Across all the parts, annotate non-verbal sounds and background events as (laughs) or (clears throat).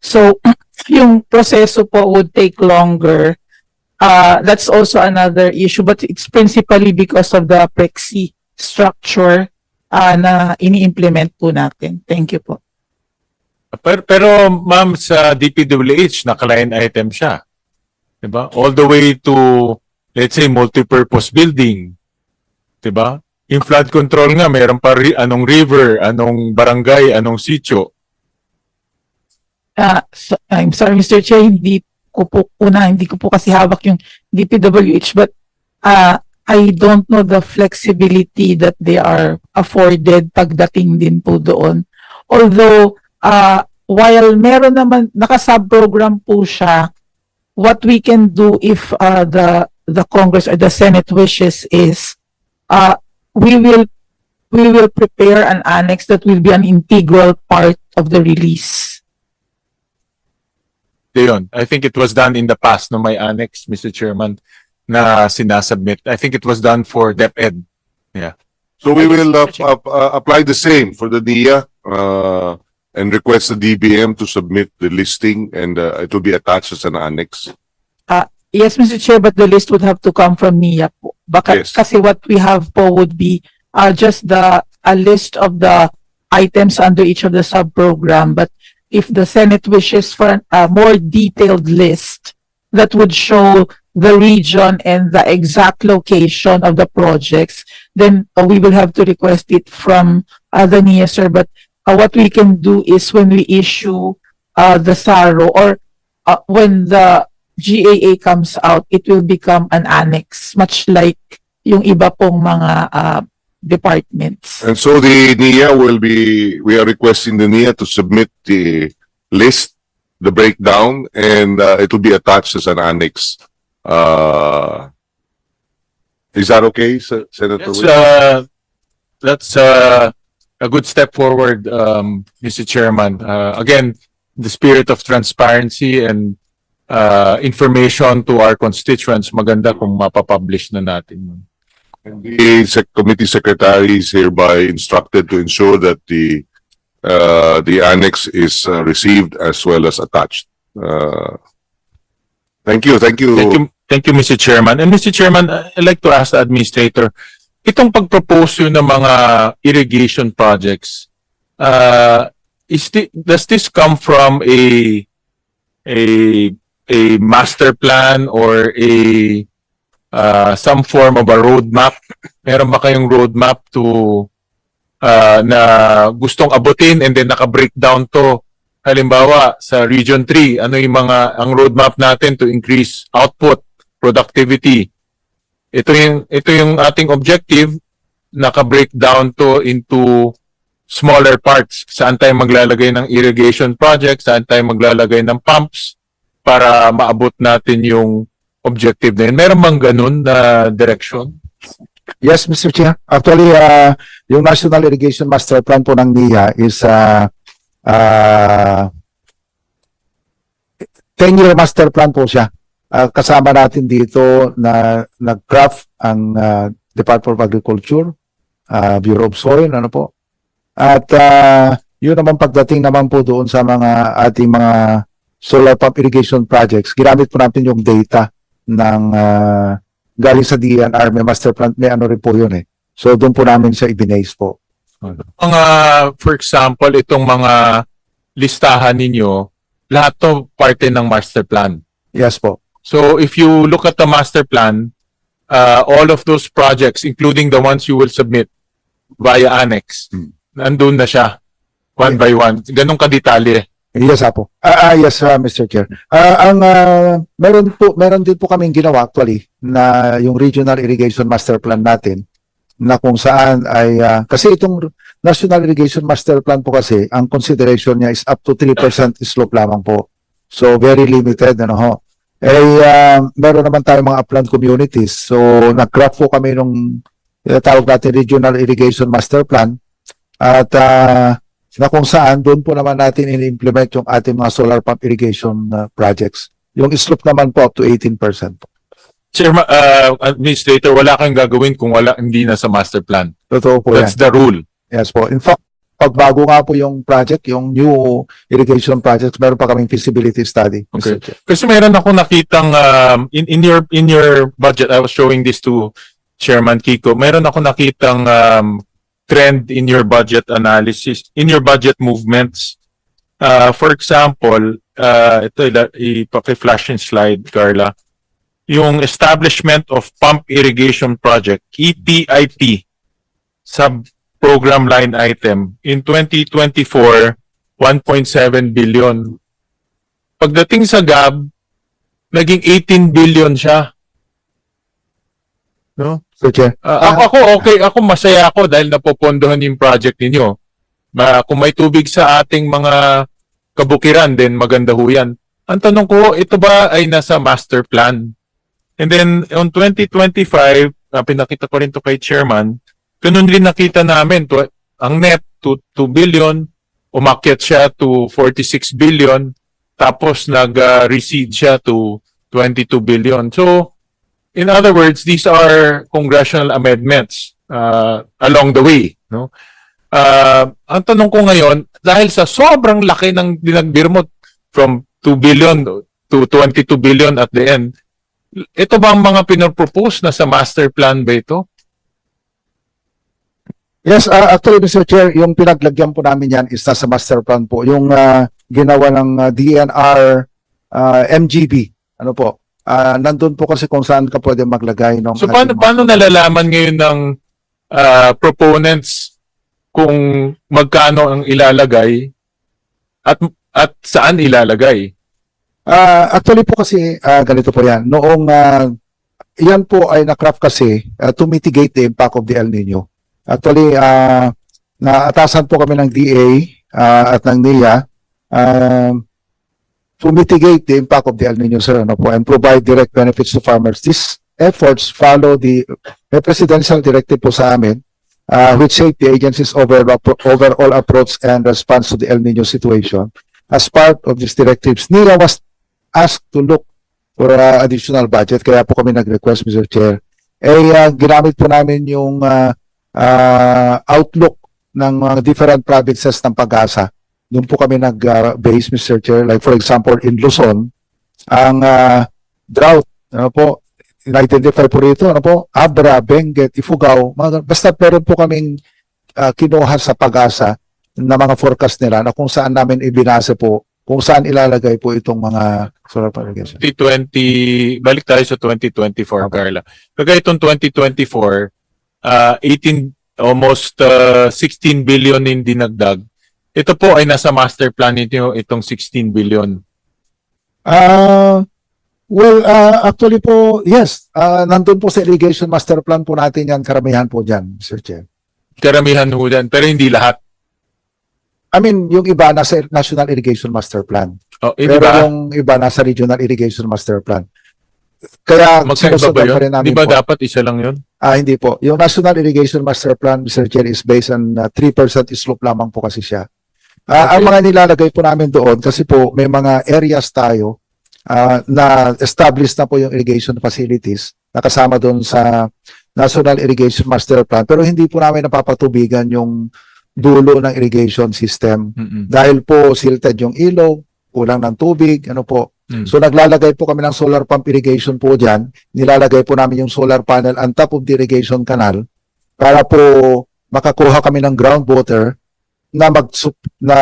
So, (clears throat) yung proseso po would take longer. Uh, that's also another issue, but it's principally because of the Prexi structure uh, na ini-implement po natin. Thank you po. Pero, pero ma'am, sa DPWH, naka-line item siya. Diba? All the way to, let's say, multipurpose building. Diba? Yung flood control nga, mayroon pa ri- anong river, anong barangay, anong sitio. Uh, I'm sorry, Mr. Chair, hindi ko po, una, hindi ko po kasi hawak yung DPWH, but uh, I don't know the flexibility that they are afforded pagdating din po doon. Although, uh, while meron naman, naka-sub-program po siya, what we can do if uh, the the Congress or the Senate wishes is uh, we will we will prepare an annex that will be an integral part of the release. Yun. I think it was done in the past no may annex, Mr. Chairman, na sinasubmit. I think it was done for DepEd. Yeah. So we will uh, ap- uh, apply the same for the NIA uh, and request the DBM to submit the listing and uh, it will be attached as an annex. Yes, Mr. Chair, but the list would have to come from NIA po. Baka, Yes. kasi what we have po would be uh, just the a list of the items under each of the sub-program. But if the Senate wishes for a more detailed list that would show the region and the exact location of the projects, then uh, we will have to request it from uh, the NIA, sir. But uh, what we can do is when we issue uh, the SARO or uh, when the GAA comes out, it will become an annex, much like yung iba pong mga uh, departments. And so the NIA will be, we are requesting the NIA to submit the list, the breakdown, and uh, it will be attached as an annex. Uh, is that okay, Se- Senator? That's, uh, that's uh, a good step forward, um, Mr. Chairman. Uh, again, the spirit of transparency and uh, information to our constituents, maganda kung mapapublish na natin. And The sec- committee secretary is hereby instructed to ensure that the, uh, the annex is uh, received as well as attached. Uh, Thank you, thank you. Thank you, thank you, Mr. Chairman. And Mr. Chairman, I'd like to ask the administrator, itong pag-propose yun ng mga irrigation projects, uh, is thi- does this come from a a a master plan or a uh, some form of a roadmap? Meron ba kayong roadmap to uh, na gustong abutin and then naka-breakdown to halimbawa sa Region 3, ano yung mga ang roadmap natin to increase output, productivity. Ito yung ito yung ating objective naka-breakdown to into smaller parts. Saan tayo maglalagay ng irrigation project, saan tayo maglalagay ng pumps para maabot natin yung objective na yun. Meron bang ganun na direction? Yes, Mr. Chair. Actually, uh, yung National Irrigation Master Plan po ng NIA is uh, uh, 10-year master plan po siya. Uh, kasama natin dito na nag-craft ang uh, Department of Agriculture, uh, Bureau of Soil, ano po. At uh, yun naman pagdating naman po doon sa mga ating mga solar pump irrigation projects, ginamit po natin yung data ng uh, galing sa DNR, may master plan, may ano rin po yun eh. So doon po namin siya ibinase po. Mga, for example, itong mga listahan ninyo, lahat to parte ng master plan. Yes po. So if you look at the master plan, uh, all of those projects, including the ones you will submit via annex, Hmm. nandun na siya. One by one. Ganun kadetalye. Yes ah, po. Ah, ah, yes ah, Mr. Chair. Ah, ang ah, meron po meron din po kaming ginawa actually na yung Regional Irrigation Master Plan natin na kung saan ay ah, kasi itong National Irrigation Master Plan po kasi ang consideration niya is up to 3% slope lamang po. So very limited ano ho. Eh ah, meron naman tayong mga upland communities. So nag-craft po kami nung eh, tawag natin Regional Irrigation Master Plan at ah, na kung saan doon po naman natin in-implement yung ating mga solar pump irrigation uh, projects. Yung slope naman po up to 18%. po. Chairman, uh, Administrator, wala kang gagawin kung wala, hindi na sa master plan. Totoo po yan. That's the rule. Yes po. In fact, pagbago nga po yung project, yung new irrigation project, meron pa kaming feasibility study. Okay. Kasi meron ako nakitang um, in in your in your budget I was showing this to Chairman Kiko. Meron ako nakitang um, trend in your budget analysis, in your budget movements. Uh, for example, uh, ito ipaki-flash yung slide, Carla. Yung establishment of pump irrigation project, EPIP, sub program line item in 2024 1.7 billion pagdating sa GAB, naging 18 billion siya. No? Mr. Chair. Ah, ako, ako, okay, ako masaya ako dahil napopondohan yung project ninyo. Ma, kung may tubig sa ating mga kabukiran, then maganda ho yan. Ang tanong ko, ito ba ay nasa master plan? And then, on 2025, uh, pinakita ko rin to kay chairman, ganun din nakita namin, to, ang net to 2 billion, umakyat siya to 46 billion, tapos nag-recede siya to 22 billion. So, in other words, these are congressional amendments uh, along the way. No? Uh, ang tanong ko ngayon, dahil sa sobrang laki ng dinagbir mo from 2 billion to 22 billion at the end, ito ba ang mga pinapropose na sa master plan ba ito? Yes, uh, actually, Mr. Chair, yung pinaglagyan po namin yan is nasa master plan po. Yung uh, ginawa ng uh, DNR uh, MGB, ano po, uh, nandun po kasi kung saan ka pwede maglagay ng So paano, paano nalalaman ngayon ng uh, proponents kung magkano ang ilalagay at at saan ilalagay? Ah, actually po kasi ah, ganito po yan. Noong ah, yan po ay na-craft kasi ah, to mitigate the impact of the El Nino. Actually, ah, naatasan po kami ng DA ah, at ng NIA ah, to mitigate the impact of the El Nino sir, ano po, and provide direct benefits to farmers. These efforts follow the presidential directive po sa amin uh, which shape the agency's overall, overall approach and response to the El Nino situation. As part of these directives, NIA was asked to look for uh, additional budget. Kaya po kami nag-request, Mr. Chair. Eh, uh, ginamit po namin yung uh, uh, outlook ng mga different provinces ng pag-asa. Doon po kami nag-base, Mr. Chair. Like for example, in Luzon, ang uh, drought, ano po, in-identify po rito, ano po, Abra, Benguet, Ifugao, mga, basta meron po kaming uh, kinuha sa pag-asa na mga forecast nila na kung saan namin ibinasa po kung saan ilalagay po itong mga solar power irrigation. 2020, balik tayo sa 2024, Carla. Kagaya itong 2024, uh, 18, almost uh, 16 billion in dinagdag. Ito po ay nasa master plan ninyo, itong 16 billion. Ah, well, ah, actually po, yes, ah, nandun po sa irrigation master plan po natin yan, karamihan po dyan, Mr. Chair. Karamihan ho dyan, pero hindi lahat. I mean, yung iba nasa National Irrigation Master Plan. Oh, eh, di pero ba? yung iba nasa Regional Irrigation Master Plan. Kaya Magkaiba ba sinusundan yun? pa rin namin Di ba po. dapat isa lang yun? Ah, hindi po. Yung National Irrigation Master Plan, Mr. Chair, is based on uh, 3% slope lamang po kasi siya. Ah, Ang Okay. mga nilalagay po namin doon, kasi po may mga areas tayo ah, na established na po yung irrigation facilities nakasama doon sa National Irrigation Master Plan. Pero hindi po namin napapatubigan yung dulo ng irrigation system Mm-mm. dahil po silted yung ilog, kulang ng tubig, ano po. Mm. So naglalagay po kami ng solar pump irrigation po dyan. Nilalagay po namin yung solar panel on top of the irrigation canal para po makakuha kami ng groundwater na mag na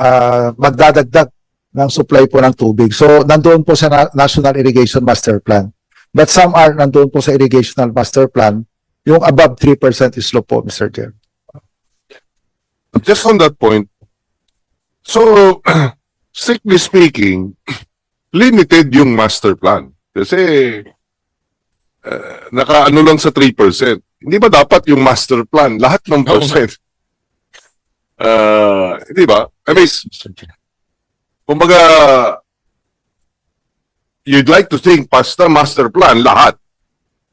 ah, magdadagdag ng supply po ng tubig. So nandoon po sa Na- National Irrigation Master Plan. But some are nandoon po sa Irrigational Master Plan yung above 3% slope po, Mr. Chair. Just on that point, so, (clears throat) strictly speaking, (clears throat) limited yung master plan. Kasi, uh, nakaano lang sa 3%. Hindi ba dapat yung master plan, lahat ng percent? Di ba? I mean, kumbaga, you'd like to think basta master plan, lahat.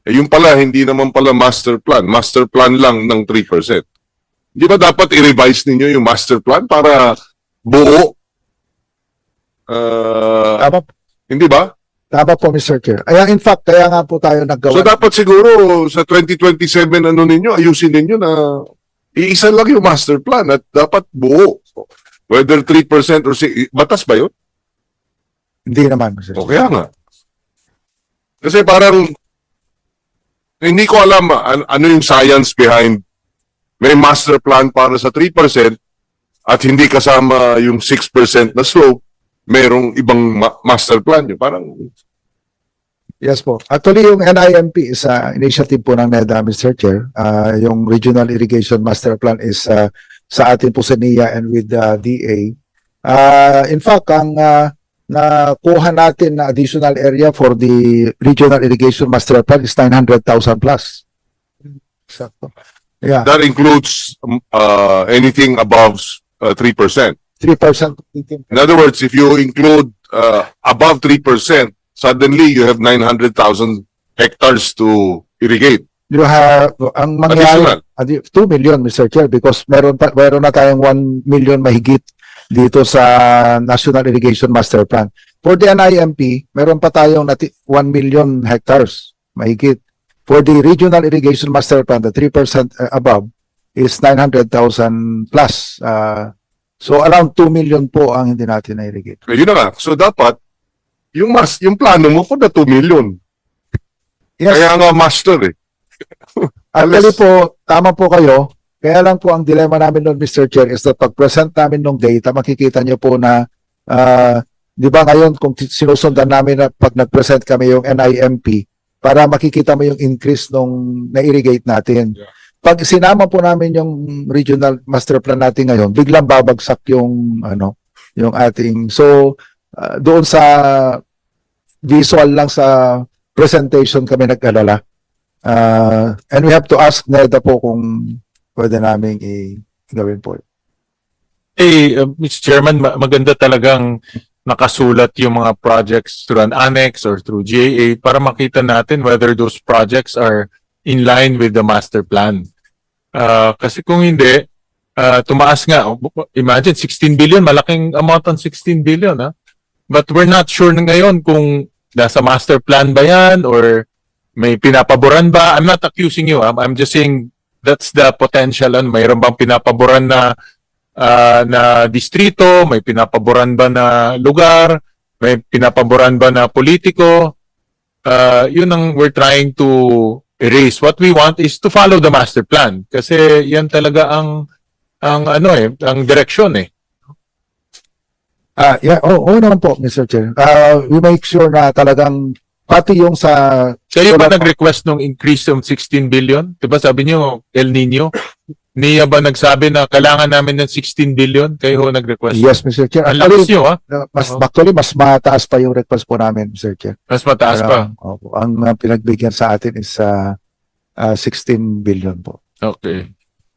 Eh, yung pala, hindi naman pala master plan. Master plan lang ng 3%. Di ba dapat i-revise ninyo yung master plan para buo? Uh, Tama, hindi ba? tama po, Mr. Chair. Kaya in fact, kaya nga po tayo naggawa. So dapat siguro sa 2027 ano ninyo, ayusin ninyo na Iisa lang yung master plan at dapat buo. Whether 3% or 6, batas ba yun? Hindi naman, Mr. O Chair. kaya nga. Kasi parang, hindi ko alam ah, an- ano yung science behind may master plan para sa 3% at hindi kasama yung 6% na slope, merong ibang ma- master plan. Yung parang, Yes po. Actually, yung NIMP is uh, initiative po ng NEDA, Mr. Chair. Uh, yung Regional Irrigation Master Plan is uh, sa atin po sa NIA and with the DA. Uh, in fact, ang uh, nakuha natin na additional area for the Regional Irrigation Master Plan is 900,000 plus. Exacto. Yeah, that includes uh, anything above uh, 3%. 3%. In other words, if you include uh, above 3%, suddenly you have 900,000 hectares to irrigate. You have, ang mangyayari. Adi- 2 million, Mr. Chair, because meron, pa, meron na tayong 1 million mahigit dito sa National Irrigation Master Plan. For the NIMP, meron pa tayong nati- 1 million hectares mahigit. For the Regional Irrigation Master Plan, the 3% above is 900,000 plus. Uh, so around 2 million po ang hindi natin na-irrigate. Yun na nga. So dapat, yung mas yung plano mo for the 2 million. Yes, Kaya nga master eh. (laughs) Actually po, tama po kayo. Kaya lang po ang dilemma namin noon, Mr. Chair, is that pag-present namin ng data, makikita niyo po na, ah, di ba ngayon, kung sinusundan namin na pag nag-present kami yung NIMP, para makikita mo yung increase nung na-irrigate natin. Yeah. Pag sinama po namin yung regional master plan natin ngayon, biglang babagsak yung, ano, yung ating, so, ah, doon sa visual lang sa presentation kami nag-alala. Uh, and we have to ask NEDA po kung pwede namin i- gawin po. Eh, uh, Mr. Chairman, ma- maganda talagang nakasulat yung mga projects through an annex or through GAA para makita natin whether those projects are in line with the master plan. Uh, kasi kung hindi, uh, tumaas nga. Imagine, 16 billion, malaking amount ang 16 billion, ha? But we're not sure na ngayon kung nasa master plan ba yan or may pinapaboran ba. I'm not accusing you. I'm, I'm just saying that's the potential. Ano, mayroon bang pinapaboran na ah, na distrito, may pinapaboran ba na lugar, may pinapaboran ba na politiko. Uh, yun ang we're trying to erase. What we want is to follow the master plan kasi yan talaga ang ang ano eh, ang direksyon eh. Ah, yeah, oo oh, naman po, Mr. Chair. Uh, we make sure na talagang pati yung sa Kayo ba nag-request ng increase ng 16 billion? 'Di ba sabi niyo El Nino? Niya ba nagsabi na kailangan namin ng 16 billion? Kayo ho nag-request? Yes, Mr. Chair. Ang lakas niyo ha? mas, Oo. actually, mas mataas pa yung request po namin, Mr. Chair. Mas mataas pa. Parang, opo, ang uh, pinagbigyan sa atin is uh, uh, 16 billion po. Okay.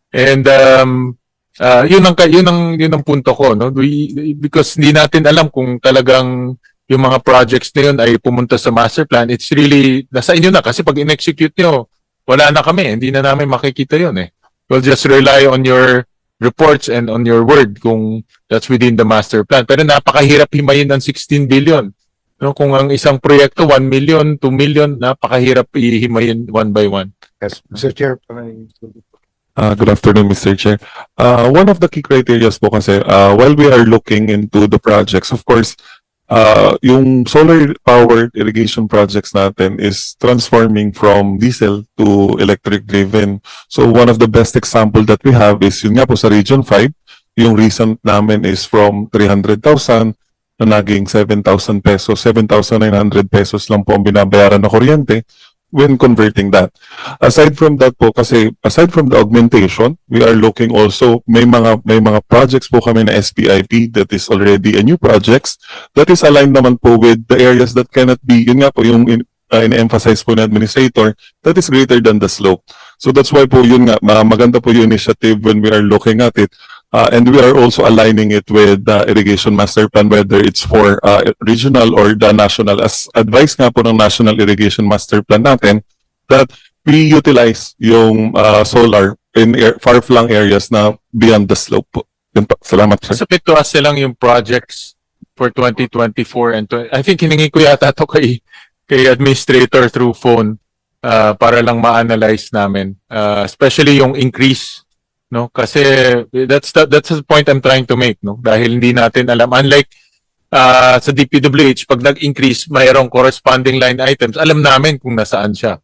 And um uh, yun ang yun ang yun ang punto ko no We, because hindi natin alam kung talagang yung mga projects na yun ay pumunta sa master plan it's really nasa inyo na kasi pag in-execute nyo wala na kami hindi na namin makikita yun eh we'll just rely on your reports and on your word kung that's within the master plan pero napakahirap himayin ng 16 billion no kung ang isang proyekto 1 million 2 million napakahirap ihimayin one by one Yes, Mr. Chair. Uh, good afternoon, Mr. Chair. Uh, one of the key criteria po kasi, uh, while we are looking into the projects, of course, uh, yung solar powered irrigation projects natin is transforming from diesel to electric driven. So one of the best example that we have is yun nga po sa Region 5, yung recent namin is from 300,000 na naging 7,000 pesos, 7,900 pesos lang po ang binabayaran na kuryente when converting that. Aside from that po, kasi aside from the augmentation, we are looking also, may mga, may mga projects po kami na SPIP that is already a new projects that is aligned naman po with the areas that cannot be, yun nga po yung in, uh, in-emphasize po ng administrator, that is greater than the slope. So that's why po yun nga, ma- maganda po yung initiative when we are looking at it. Uh, and we are also aligning it with the irrigation master plan, whether it's for uh, regional or the national. As advice nga po ng National Irrigation Master Plan natin, that we utilize yung uh, solar in air, far-flung areas na beyond the slope po. Yun po. Salamat, sir. To us lang yung projects for 2024 and tw- I think hiningi ko yata to kay kay administrator through phone uh, para lang ma-analyze namin uh, especially yung increase No? Kasi that's the, that's the point I'm trying to make, no? Dahil hindi natin alam unlike ah, sa DPWH pag nag-increase mayroong corresponding line items, alam namin kung nasaan siya.